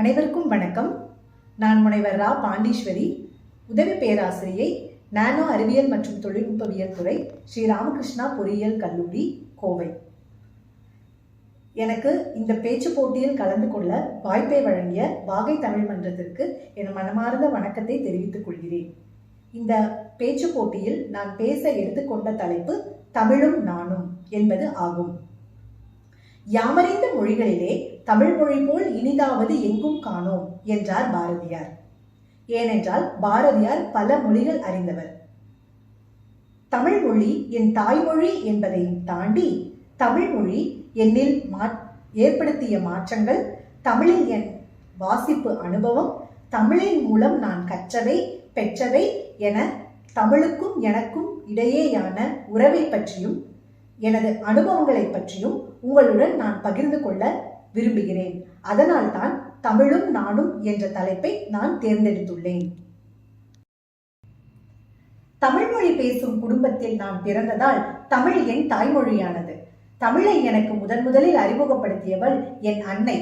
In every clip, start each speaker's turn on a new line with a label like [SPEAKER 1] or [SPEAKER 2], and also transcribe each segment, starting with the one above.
[SPEAKER 1] அனைவருக்கும் வணக்கம் நான் முனைவர் ரா பாண்டீஸ்வரி உதவி பேராசிரியை நானோ அறிவியல் மற்றும் தொழில்நுட்பவியல் துறை ஸ்ரீ ராமகிருஷ்ணா பொறியியல் கல்லூரி கோவை எனக்கு இந்த பேச்சு போட்டியில் கலந்து கொள்ள வாய்ப்பை வழங்கிய வாகை தமிழ் மன்றத்திற்கு என் மனமார்ந்த வணக்கத்தை தெரிவித்துக் கொள்கிறேன் இந்த பேச்சு போட்டியில் நான் பேச எடுத்துக்கொண்ட தலைப்பு தமிழும் நானும் என்பது ஆகும் யாமறிந்த மொழிகளிலே தமிழ் மொழி போல் இனிதாவது எங்கும் காணோம் என்றார் பாரதியார் ஏனென்றால் பாரதியார் பல மொழிகள் அறிந்தவர் தமிழ் மொழி என் தாய்மொழி என்பதை தாண்டி தமிழ் மொழி என்னில் மா ஏற்படுத்திய மாற்றங்கள் தமிழில் என் வாசிப்பு அனுபவம் தமிழின் மூலம் நான் கற்றவை பெற்றவை என தமிழுக்கும் எனக்கும் இடையேயான உறவை பற்றியும் எனது அனுபவங்களை பற்றியும் உங்களுடன் நான் பகிர்ந்து கொள்ள விரும்புகிறேன் அதனால்தான் தமிழும் நாடும் என்ற தலைப்பை நான் தேர்ந்தெடுத்துள்ளேன் தமிழ்மொழி பேசும் குடும்பத்தில் நான் பிறந்ததால் தமிழ் என் தாய்மொழியானது தமிழை எனக்கு முதன் முதலில் அறிமுகப்படுத்தியவள் என் அன்னை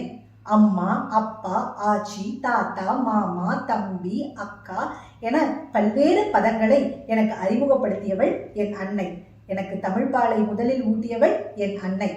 [SPEAKER 1] அம்மா அப்பா ஆச்சி தாத்தா மாமா தம்பி அக்கா என பல்வேறு பதங்களை எனக்கு அறிமுகப்படுத்தியவள் என் அன்னை எனக்கு தமிழ்பாலை முதலில் ஊட்டியவள் என் அன்னை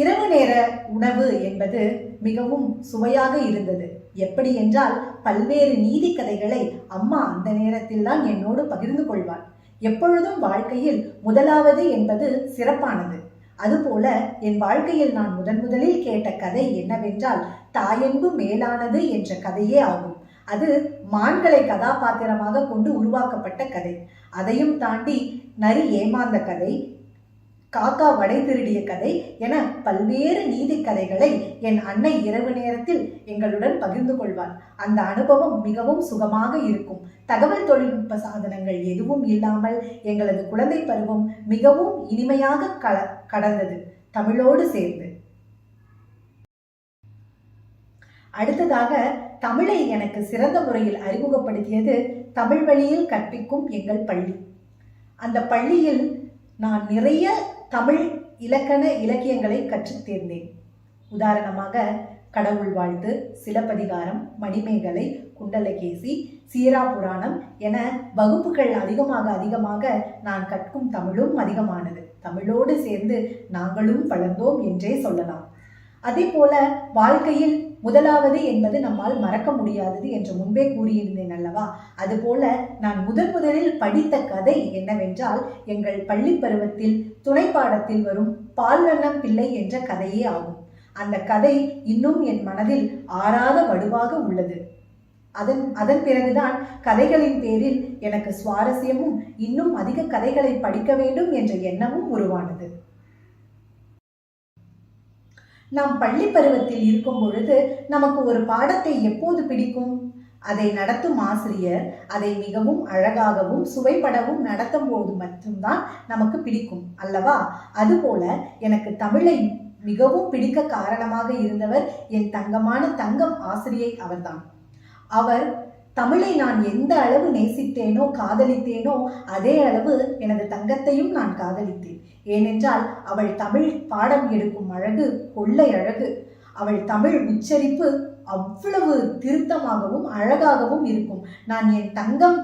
[SPEAKER 1] இரவு நேர உணவு என்பது மிகவும் சுவையாக இருந்தது எப்படி என்றால் பல்வேறு நீதி கதைகளை அம்மா அந்த நேரத்தில் தான் என்னோடு பகிர்ந்து கொள்வாள் எப்பொழுதும் வாழ்க்கையில் முதலாவது என்பது சிறப்பானது அதுபோல என் வாழ்க்கையில் நான் முதன் முதலில் கேட்ட கதை என்னவென்றால் தாயன்பு மேலானது என்ற கதையே ஆகும் அது மான்களை கதாபாத்திரமாக கொண்டு உருவாக்கப்பட்ட கதை அதையும் தாண்டி நரி ஏமாந்த கதை காக்கா வடை திருடிய கதை என பல்வேறு நீதி கதைகளை என் அன்னை இரவு நேரத்தில் எங்களுடன் பகிர்ந்து கொள்வார் அந்த அனுபவம் மிகவும் சுகமாக இருக்கும் தகவல் தொழில்நுட்ப சாதனங்கள் எதுவும் இல்லாமல் எங்களது குழந்தை பருவம் மிகவும் இனிமையாக கல கடந்தது தமிழோடு சேர்ந்து அடுத்ததாக தமிழை எனக்கு சிறந்த முறையில் அறிமுகப்படுத்தியது தமிழ் வழியில் கற்பிக்கும் எங்கள் பள்ளி அந்த பள்ளியில் நான் நிறைய தமிழ் இலக்கண இலக்கியங்களை கற்றுத் தேர்ந்தேன் உதாரணமாக கடவுள் வாழ்த்து சிலப்பதிகாரம் மணிமேகலை குண்டலகேசி சீரா புராணம் என வகுப்புகள் அதிகமாக அதிகமாக நான் கற்கும் தமிழும் அதிகமானது தமிழோடு சேர்ந்து நாங்களும் வளர்ந்தோம் என்றே சொல்லலாம் அதே போல வாழ்க்கையில் முதலாவது என்பது நம்மால் மறக்க முடியாதது என்று முன்பே கூறியிருந்தேன் அல்லவா அதுபோல நான் முதன் முதலில் படித்த கதை என்னவென்றால் எங்கள் பள்ளி பருவத்தில் துணை பாடத்தில் வரும் பால்வண்ணம் பிள்ளை என்ற கதையே ஆகும் அந்த கதை இன்னும் என் மனதில் ஆறாத வடுவாக உள்ளது அதன் அதன் பிறகுதான் கதைகளின் பேரில் எனக்கு சுவாரஸ்யமும் இன்னும் அதிக கதைகளை படிக்க வேண்டும் என்ற எண்ணமும் உருவானது நாம் பள்ளி பருவத்தில் இருக்கும் பொழுது நமக்கு ஒரு பாடத்தை எப்போது பிடிக்கும் அதை நடத்தும் ஆசிரியர் அதை மிகவும் அழகாகவும் சுவைப்படவும் நடத்தும் போது மட்டும்தான் நமக்கு பிடிக்கும் அல்லவா அதுபோல எனக்கு தமிழை மிகவும் பிடிக்க காரணமாக இருந்தவர் என் தங்கமான தங்கம் ஆசிரியை அவர்தான் அவர் தமிழை நான் எந்த அளவு நேசித்தேனோ காதலித்தேனோ அதே அளவு எனது தங்கத்தையும் நான் காதலித்தேன் ஏனென்றால் அவள் தமிழ் பாடம் எடுக்கும் அழகு கொள்ளை அழகு அவள் தமிழ் உச்சரிப்பு அவ்வளவு திருத்தமாகவும் அழகாகவும் இருக்கும் நான் என் தங்கம்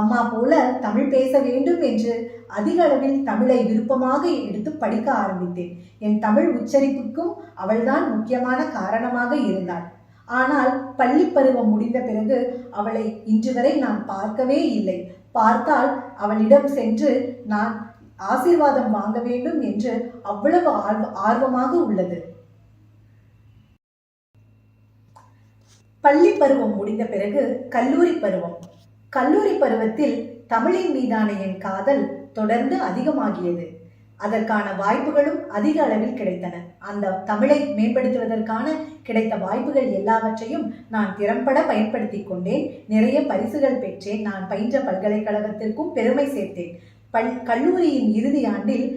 [SPEAKER 1] அம்மா போல தமிழ் பேச வேண்டும் என்று அதிக அளவில் தமிழை விருப்பமாக எடுத்து படிக்க ஆரம்பித்தேன் என் தமிழ் உச்சரிப்புக்கும் அவள்தான் முக்கியமான காரணமாக இருந்தாள் ஆனால் பள்ளி பருவம் முடிந்த பிறகு அவளை இன்று வரை நான் பார்க்கவே இல்லை பார்த்தால் அவளிடம் சென்று நான் ஆசீர்வாதம் வாங்க வேண்டும் என்று அவ்வளவு ஆர்வமாக உள்ளது பள்ளி பருவம் முடிந்த பிறகு கல்லூரி பருவம் கல்லூரி பருவத்தில் தமிழின் மீதான என் காதல் தொடர்ந்து அதிகமாகியது அதற்கான வாய்ப்புகளும் அதிக அளவில் கிடைத்தன அந்த தமிழை மேம்படுத்துவதற்கான கிடைத்த வாய்ப்புகள் எல்லாவற்றையும் நான் திறம்பட பயன்படுத்தி கொண்டேன் நிறைய பரிசுகள் பெற்றேன் நான் பயின்ற பல்கலைக்கழகத்திற்கும் பெருமை சேர்த்தேன் பல் கல்லூரியின் இறுதி ஆண்டில்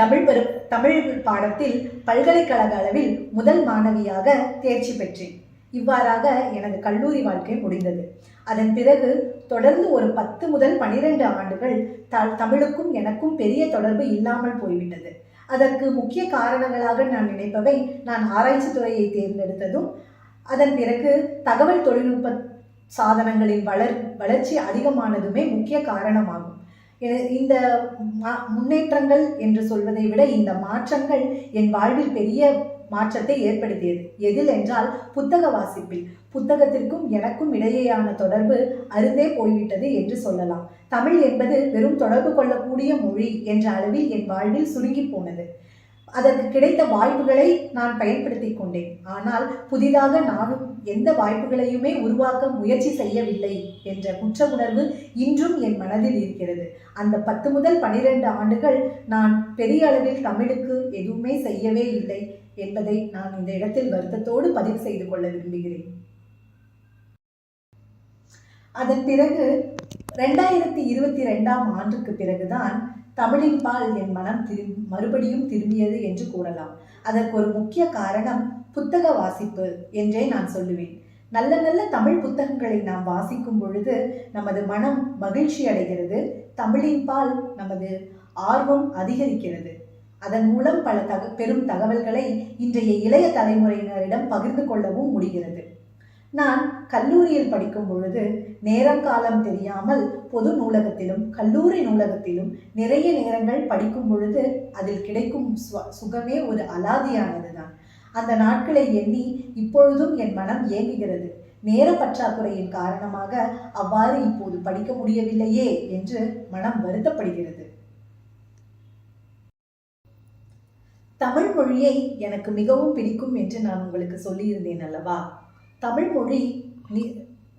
[SPEAKER 1] தமிழ் பெரு தமிழ் பாடத்தில் பல்கலைக்கழக அளவில் முதல் மாணவியாக தேர்ச்சி பெற்றேன் இவ்வாறாக எனது கல்லூரி வாழ்க்கை முடிந்தது அதன் பிறகு தொடர்ந்து ஒரு பத்து முதல் பனிரெண்டு ஆண்டுகள் த தமிழுக்கும் எனக்கும் பெரிய தொடர்பு இல்லாமல் போய்விட்டது அதற்கு முக்கிய காரணங்களாக நான் நினைப்பவை நான் ஆராய்ச்சி துறையை தேர்ந்தெடுத்ததும் அதன் பிறகு தகவல் தொழில்நுட்ப சாதனங்களின் வளர் வளர்ச்சி அதிகமானதுமே முக்கிய காரணமாகும் இந்த முன்னேற்றங்கள் என்று சொல்வதை விட இந்த மாற்றங்கள் என் வாழ்வில் பெரிய மாற்றத்தை ஏற்படுத்தியது எதில் என்றால் புத்தக வாசிப்பில் புத்தகத்திற்கும் எனக்கும் இடையேயான தொடர்பு அருந்தே போய்விட்டது என்று சொல்லலாம் தமிழ் என்பது வெறும் தொடர்பு கொள்ளக்கூடிய மொழி என்ற அளவில் என் வாழ்வில் சுருங்கி போனது அதற்கு கிடைத்த வாய்ப்புகளை நான் பயன்படுத்தி கொண்டேன் ஆனால் புதிதாக நானும் எந்த வாய்ப்புகளையுமே உருவாக்க முயற்சி செய்யவில்லை என்ற குற்ற உணர்வு இன்றும் என் மனதில் இருக்கிறது அந்த பத்து முதல் பனிரெண்டு ஆண்டுகள் நான் பெரிய அளவில் தமிழுக்கு எதுவுமே செய்யவே இல்லை என்பதை நான் இந்த இடத்தில் வருத்தத்தோடு பதிவு செய்து கொள்ள விரும்புகிறேன் அதன் பிறகு ரெண்டாயிரத்தி இருபத்தி ரெண்டாம் ஆண்டுக்கு பிறகுதான் தமிழின் பால் என் மனம் திரு மறுபடியும் திரும்பியது என்று கூறலாம் அதற்கு ஒரு முக்கிய காரணம் புத்தக வாசிப்பு என்றே நான் சொல்லுவேன் நல்ல நல்ல தமிழ் புத்தகங்களை நாம் வாசிக்கும் பொழுது நமது மனம் மகிழ்ச்சி அடைகிறது தமிழின் பால் நமது ஆர்வம் அதிகரிக்கிறது அதன் மூலம் பல தக பெரும் தகவல்களை இன்றைய இளைய தலைமுறையினரிடம் பகிர்ந்து கொள்ளவும் முடிகிறது நான் கல்லூரியில் படிக்கும் பொழுது நேரம் காலம் தெரியாமல் பொது நூலகத்திலும் கல்லூரி நூலகத்திலும் நிறைய நேரங்கள் படிக்கும் பொழுது அதில் கிடைக்கும் சுகமே ஒரு அலாதியானது தான் அந்த நாட்களை எண்ணி இப்பொழுதும் என் மனம் ஏங்குகிறது நேர பற்றாக்குறையின் காரணமாக அவ்வாறு இப்போது படிக்க முடியவில்லையே என்று மனம் வருத்தப்படுகிறது தமிழ் மொழியை எனக்கு மிகவும் பிடிக்கும் என்று நான் உங்களுக்கு சொல்லியிருந்தேன் அல்லவா தமிழ்மொழி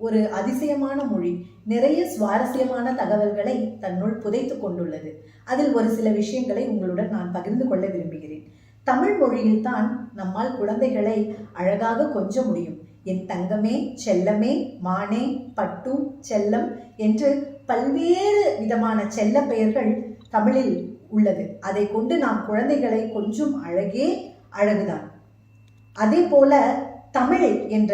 [SPEAKER 1] ஒரு அதிசயமான மொழி நிறைய சுவாரஸ்யமான தகவல்களை தன்னுள் புதைத்து கொண்டுள்ளது அதில் ஒரு சில விஷயங்களை உங்களுடன் நான் பகிர்ந்து கொள்ள விரும்புகிறேன் தமிழ் மொழியில் தான் நம்மால் குழந்தைகளை அழகாக கொஞ்ச முடியும் என் தங்கமே செல்லமே மானே பட்டு செல்லம் என்று பல்வேறு விதமான செல்ல பெயர்கள் தமிழில் உள்ளது அதை கொண்டு நாம் குழந்தைகளை கொஞ்சம் அழகே அழகுதான் அதே போல தமிழை என்ற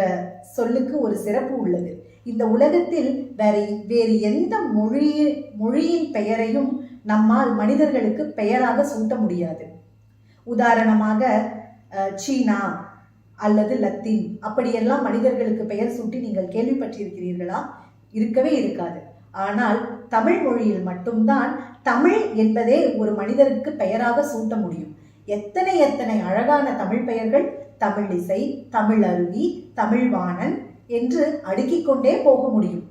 [SPEAKER 1] சொல்லுக்கு ஒரு சிறப்பு உள்ளது இந்த உலகத்தில் வேறு வேறு எந்த மொழி மொழியின் பெயரையும் நம்மால் மனிதர்களுக்கு பெயராக சூட்ட முடியாது உதாரணமாக சீனா அல்லது லத்தீன் அப்படியெல்லாம் மனிதர்களுக்கு பெயர் சூட்டி நீங்கள் கேள்விப்பட்டிருக்கிறீர்களா இருக்கவே இருக்காது ஆனால் தமிழ் மொழியில் மட்டும்தான் தமிழ் என்பதே ஒரு மனிதருக்கு பெயராக சூட்ட முடியும் எத்தனை எத்தனை அழகான தமிழ் பெயர்கள் தமிழிசை தமிழ் அருவி தமிழ்வாணன் என்று அடுக்கிக் கொண்டே போக முடியும்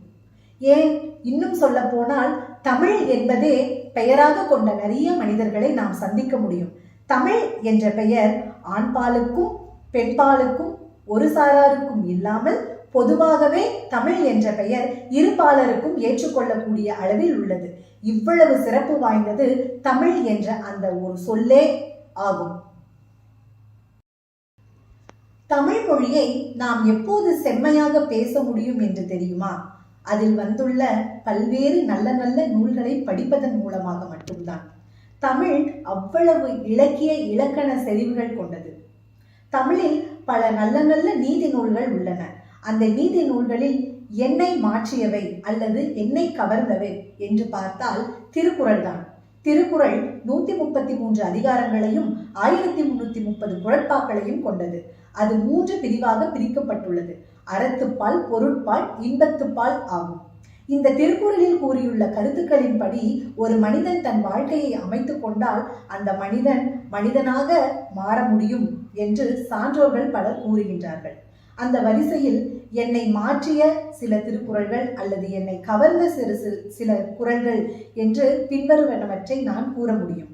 [SPEAKER 1] ஏன் இன்னும் சொல்ல போனால் தமிழ் என்பதே பெயராக கொண்ட நிறைய மனிதர்களை நாம் சந்திக்க முடியும் தமிழ் என்ற பெயர் ஆண்பாலுக்கும் பெண்பாலுக்கும் ஒரு சாராருக்கும் இல்லாமல் பொதுவாகவே தமிழ் என்ற பெயர் இருபாலருக்கும் ஏற்றுக்கொள்ளக்கூடிய அளவில் உள்ளது இவ்வளவு சிறப்பு வாய்ந்தது தமிழ் என்ற அந்த ஒரு சொல்லே ஆகும் தமிழ் மொழியை நாம் எப்போது செம்மையாக பேச முடியும் என்று தெரியுமா அதில் வந்துள்ள பல்வேறு நல்ல நல்ல நூல்களை படிப்பதன் மூலமாக மட்டும்தான் தமிழ் அவ்வளவு இலக்கிய இலக்கண செறிவுகள் கொண்டது தமிழில் பல நல்ல நல்ல நீதி நூல்கள் உள்ளன அந்த நீதி நூல்களில் என்னை மாற்றியவை அல்லது என்னை கவர்ந்தவை என்று பார்த்தால் திருக்குறள் தான் திருக்குறள் நூத்தி முப்பத்தி மூன்று அதிகாரங்களையும் ஆயிரத்தி முன்னூத்தி முப்பது குழப்பாக்களையும் கொண்டது அது மூன்று பிரிவாக பிரிக்கப்பட்டுள்ளது அறத்துப்பால் பொருட்பால் இன்பத்துப்பால் ஆகும் இந்த திருக்குறளில் கூறியுள்ள கருத்துக்களின்படி ஒரு மனிதன் தன் வாழ்க்கையை அமைத்து கொண்டால் அந்த மனிதன் மனிதனாக மாற முடியும் என்று சான்றோர்கள் பலர் கூறுகின்றார்கள் அந்த வரிசையில் என்னை மாற்றிய சில திருக்குறள்கள் அல்லது என்னை கவர்ந்த சிறு சில குரல்கள் என்று பின்வருவனவற்றை நான் கூற முடியும்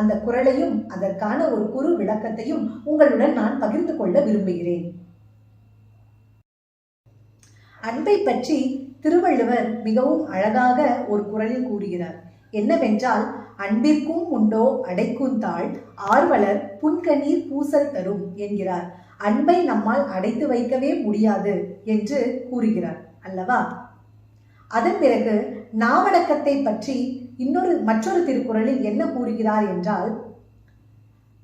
[SPEAKER 1] அந்த குரலையும் அதற்கான ஒரு குறு விளக்கத்தையும் உங்களுடன் நான் பகிர்ந்து கொள்ள விரும்புகிறேன் அன்பை பற்றி திருவள்ளுவர் மிகவும் அழகாக ஒரு குரலில் கூறுகிறார் என்னவென்றால் அன்பிற்கும் உண்டோ அடைக்குந்தாள் ஆர்வலர் புன்கண்ணீர் பூசல் தரும் என்கிறார் அன்பை நம்மால் அடைத்து வைக்கவே முடியாது என்று கூறுகிறார் அல்லவா அதன் பிறகு நாவடக்கத்தை பற்றி இன்னொரு மற்றொரு திருக்குறளில் என்ன கூறுகிறார் என்றால்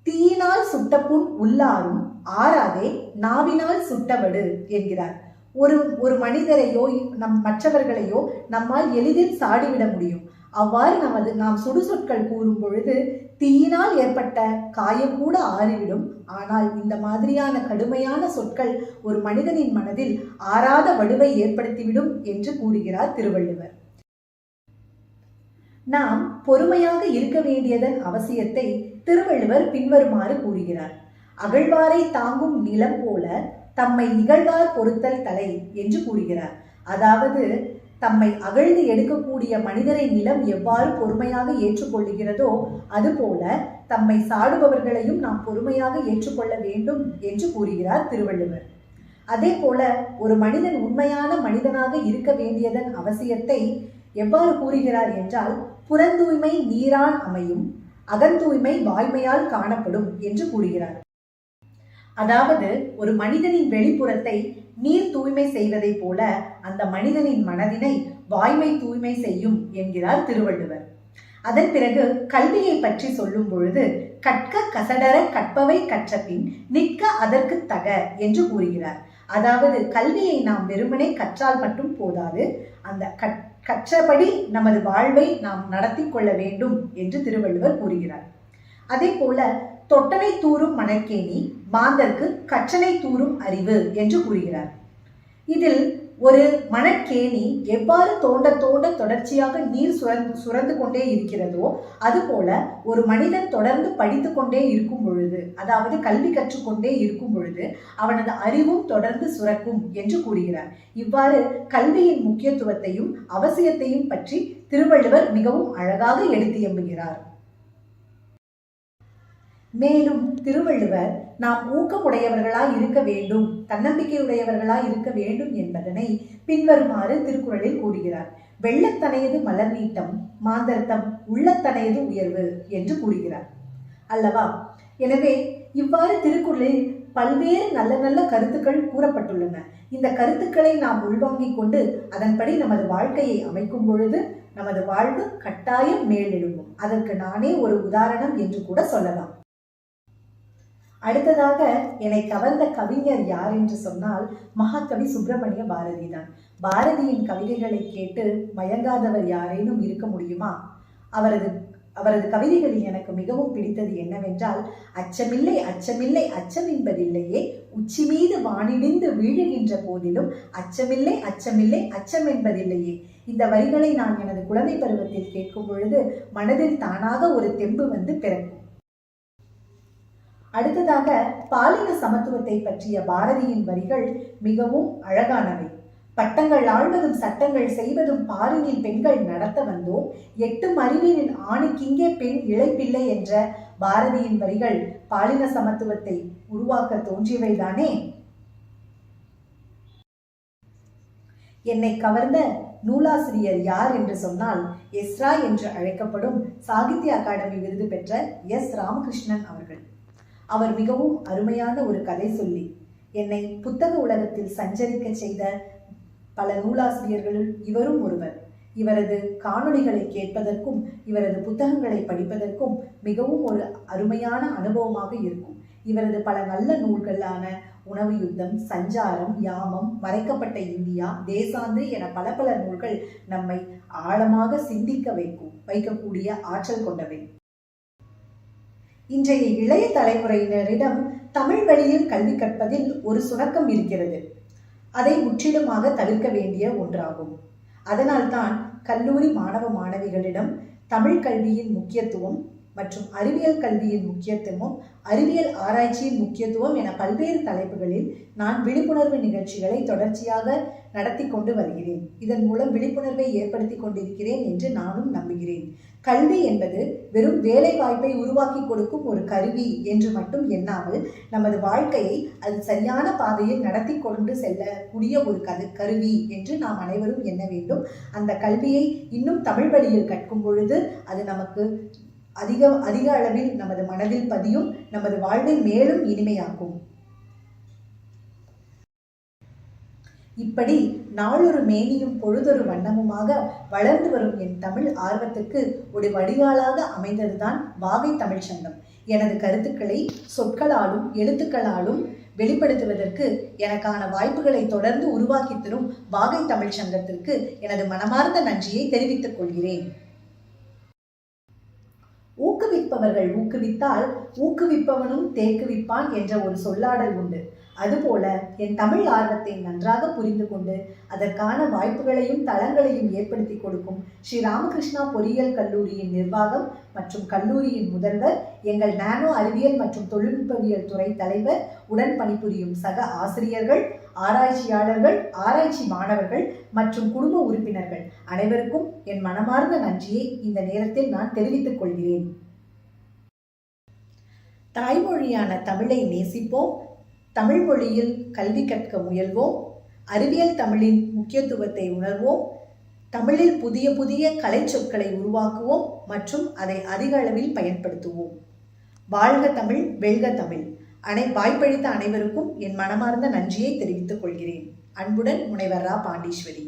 [SPEAKER 1] தீயினால் சுட்ட புண் உள்ளாரும் ஆறாதே நாவினால் சுட்டவடு என்கிறார் ஒரு ஒரு மனிதரையோ நம் மற்றவர்களையோ நம்மால் எளிதில் சாடிவிட முடியும் அவ்வாறு நமது நாம் சுடுசொற்கள் கூறும் பொழுது தீயினால் ஏற்பட்ட காயம் கூட ஆறிவிடும் ஆனால் இந்த மாதிரியான கடுமையான சொற்கள் ஒரு மனிதனின் மனதில் ஆறாத வடுவை ஏற்படுத்திவிடும் என்று கூறுகிறார் திருவள்ளுவர் நாம் பொறுமையாக இருக்க வேண்டியதன் அவசியத்தை திருவள்ளுவர் பின்வருமாறு கூறுகிறார் அகழ்வாரை தாங்கும் நிலம் போல தம்மை இகழ்வார் பொருத்தல் தலை என்று கூறுகிறார் அதாவது தம்மை அகழ்ந்து எடுக்கக்கூடிய மனிதரை நிலம் எவ்வாறு பொறுமையாக ஏற்றுக்கொள்ளுகிறதோ அதுபோல தம்மை சாடுபவர்களையும் நாம் பொறுமையாக ஏற்றுக்கொள்ள வேண்டும் என்று கூறுகிறார் திருவள்ளுவர் அதே போல ஒரு மனிதன் உண்மையான மனிதனாக இருக்க வேண்டியதன் அவசியத்தை எவ்வாறு கூறுகிறார் என்றால் புறந்தூய்மை நீரான் அமையும் அகந்தூய்மை வாய்மையால் காணப்படும் என்று கூறுகிறார் அதாவது ஒரு மனிதனின் வெளிப்புறத்தை நீர் தூய்மை செய்வதைப் போல அந்த மனிதனின் மனதினை வாய்மை தூய்மை செய்யும் என்கிறார் திருவள்ளுவர் அதன் பிறகு கல்வியை பற்றி சொல்லும் பொழுது கற்க கசடர கற்பவை கற்ற பின் நிற்க அதற்கு தக என்று கூறுகிறார் அதாவது கல்வியை நாம் வெறுமனே கற்றால் மட்டும் போதாது அந்த கற் கற்றபடி நமது வாழ்வை நாம் நடத்தி கொள்ள வேண்டும் என்று திருவள்ளுவர் கூறுகிறார் அதே போல தொட்டனை தூரும் மணற்கேணி மாந்தர்க்கு கற்றனை தூரும் அறிவு என்று கூறுகிறார் இதில் ஒரு மனக்கேணி எவ்வாறு தோண்ட தோண்ட தொடர்ச்சியாக நீர் சுரந்து சுரந்து கொண்டே இருக்கிறதோ அதுபோல ஒரு மனிதன் தொடர்ந்து படித்து கொண்டே இருக்கும் பொழுது அதாவது கல்வி கற்றுக்கொண்டே இருக்கும் பொழுது அவனது அறிவும் தொடர்ந்து சுரக்கும் என்று கூறுகிறார் இவ்வாறு கல்வியின் முக்கியத்துவத்தையும் அவசியத்தையும் பற்றி திருவள்ளுவர் மிகவும் அழகாக எடுத்து எம்புகிறார் மேலும் திருவள்ளுவர் நாம் ஊக்கமுடையவர்களாய் இருக்க வேண்டும் தன்னம்பிக்கையுடையவர்களாய் இருக்க வேண்டும் என்பதனை பின்வருமாறு திருக்குறளில் கூறுகிறார் வெள்ளத்தனையது மலர் நீட்டம் மாந்தர்த்தம் உள்ளத்தனையது உயர்வு என்று கூறுகிறார் அல்லவா எனவே இவ்வாறு திருக்குறளில் பல்வேறு நல்ல நல்ல கருத்துக்கள் கூறப்பட்டுள்ளன இந்த கருத்துக்களை நாம் உள்வாங்கிக் கொண்டு அதன்படி நமது வாழ்க்கையை அமைக்கும் பொழுது நமது வாழ்வு கட்டாயம் மேலெழும்பும் அதற்கு நானே ஒரு உதாரணம் என்று கூட சொல்லலாம் அடுத்ததாக என்னை கவர்ந்த கவிஞர் யார் என்று சொன்னால் மகாகவி சுப்பிரமணிய பாரதி தான் பாரதியின் கவிதைகளை கேட்டு மயங்காதவர் யாரேனும் இருக்க முடியுமா அவரது அவரது கவிதைகளில் எனக்கு மிகவும் பிடித்தது என்னவென்றால் அச்சமில்லை அச்சமில்லை அச்சம் என்பதில்லையே உச்சி மீது வானிடிந்து வீழுகின்ற போதிலும் அச்சமில்லை அச்சமில்லை அச்சம் என்பதில்லையே இந்த வரிகளை நான் எனது குழந்தை பருவத்தில் கேட்கும் பொழுது மனதில் தானாக ஒரு தெம்பு வந்து பிறக்கும் அடுத்ததாக பாலின சமத்துவத்தை பற்றிய பாரதியின் வரிகள் மிகவும் அழகானவை பட்டங்கள் ஆழ்வதும் சட்டங்கள் செய்வதும் பாருங்கில் பெண்கள் நடத்த வந்தோம் எட்டும் அறிவீனின் ஆணுக்கிங்கே பெண் இழைப்பில்லை என்ற பாரதியின் வரிகள் பாலின சமத்துவத்தை உருவாக்க தோன்றியவைதானே என்னை கவர்ந்த நூலாசிரியர் யார் என்று சொன்னால் எஸ்ரா என்று அழைக்கப்படும் சாகித்ய அகாடமி விருது பெற்ற எஸ் ராமகிருஷ்ணன் அவர்கள் அவர் மிகவும் அருமையான ஒரு கதை சொல்லி என்னை புத்தக உலகத்தில் சஞ்சரிக்க செய்த பல நூலாசிரியர்களுள் இவரும் ஒருவர் இவரது காணொளிகளை கேட்பதற்கும் இவரது புத்தகங்களை படிப்பதற்கும் மிகவும் ஒரு அருமையான அனுபவமாக இருக்கும் இவரது பல நல்ல நூல்களான உணவு யுத்தம் சஞ்சாரம் யாமம் மறைக்கப்பட்ட இந்தியா தேசாந்து என பல பல நூல்கள் நம்மை ஆழமாக சிந்திக்க வைக்கும் வைக்கக்கூடிய ஆற்றல் கொண்டவை இன்றைய இளைய தலைமுறையினரிடம் தமிழ் வழியில் கல்வி கற்பதில் ஒரு சுணக்கம் இருக்கிறது அதை முற்றிலுமாக தவிர்க்க வேண்டிய ஒன்றாகும் அதனால்தான் கல்லூரி மாணவ மாணவிகளிடம் தமிழ் கல்வியின் முக்கியத்துவம் மற்றும் அறிவியல் கல்வியின் முக்கியத்துவம் அறிவியல் ஆராய்ச்சியின் முக்கியத்துவம் என பல்வேறு தலைப்புகளில் நான் விழிப்புணர்வு நிகழ்ச்சிகளை தொடர்ச்சியாக நடத்தி கொண்டு வருகிறேன் இதன் மூலம் விழிப்புணர்வை ஏற்படுத்தி கொண்டிருக்கிறேன் என்று நானும் நம்புகிறேன் கல்வி என்பது வெறும் வேலை வாய்ப்பை உருவாக்கி கொடுக்கும் ஒரு கருவி என்று மட்டும் எண்ணாமல் நமது வாழ்க்கையை அது சரியான பாதையில் நடத்தி கொண்டு செல்லக்கூடிய ஒரு கது கருவி என்று நாம் அனைவரும் எண்ண வேண்டும் அந்த கல்வியை இன்னும் தமிழ் வழியில் கற்கும் பொழுது அது நமக்கு அதிக அதிக அளவில் நமது மனதில் பதியும் நமது வாழ்வை மேலும் இனிமையாக்கும் இப்படி நாளொரு மேனியும் பொழுதொரு வண்ணமுமாக வளர்ந்து வரும் என் தமிழ் ஆர்வத்துக்கு ஒரு வடிகாலாக அமைந்ததுதான் வாகை தமிழ் சங்கம் எனது கருத்துக்களை சொற்களாலும் எழுத்துக்களாலும் வெளிப்படுத்துவதற்கு எனக்கான வாய்ப்புகளை தொடர்ந்து உருவாக்கி தரும் வாகை சங்கத்திற்கு எனது மனமார்ந்த நன்றியை தெரிவித்துக் கொள்கிறேன் ஊக்குவிப்பவர்கள் ஊக்குவித்தால் ஊக்குவிப்பவனும் தேக்குவிப்பான் என்ற ஒரு சொல்லாடல் உண்டு அதுபோல என் தமிழ் ஆர்வத்தை நன்றாக புரிந்து கொண்டு அதற்கான வாய்ப்புகளையும் தளங்களையும் ஏற்படுத்தி கொடுக்கும் ஸ்ரீ ராமகிருஷ்ணா பொறியியல் கல்லூரியின் நிர்வாகம் மற்றும் கல்லூரியின் முதல்வர் எங்கள் நானோ அறிவியல் மற்றும் தொழில்நுட்பவியல் துறை தலைவர் உடன் பணிபுரியும் சக ஆசிரியர்கள் ஆராய்ச்சியாளர்கள் ஆராய்ச்சி மாணவர்கள் மற்றும் குடும்ப உறுப்பினர்கள் அனைவருக்கும் என் மனமார்ந்த நன்றியை இந்த நேரத்தில் நான் தெரிவித்துக் கொள்கிறேன் தாய்மொழியான தமிழை நேசிப்போம் தமிழ் மொழியில் கல்வி கற்க முயல்வோம் அறிவியல் தமிழின் முக்கியத்துவத்தை உணர்வோம் தமிழில் புதிய புதிய கலை சொற்களை உருவாக்குவோம் மற்றும் அதை அதிக அளவில் பயன்படுத்துவோம் வாழ்க தமிழ் வெல்க தமிழ் அனை வாய்ப்பளித்த அனைவருக்கும் என் மனமார்ந்த நன்றியை தெரிவித்துக் கொள்கிறேன் அன்புடன் முனைவர் ரா பாண்டீஸ்வரி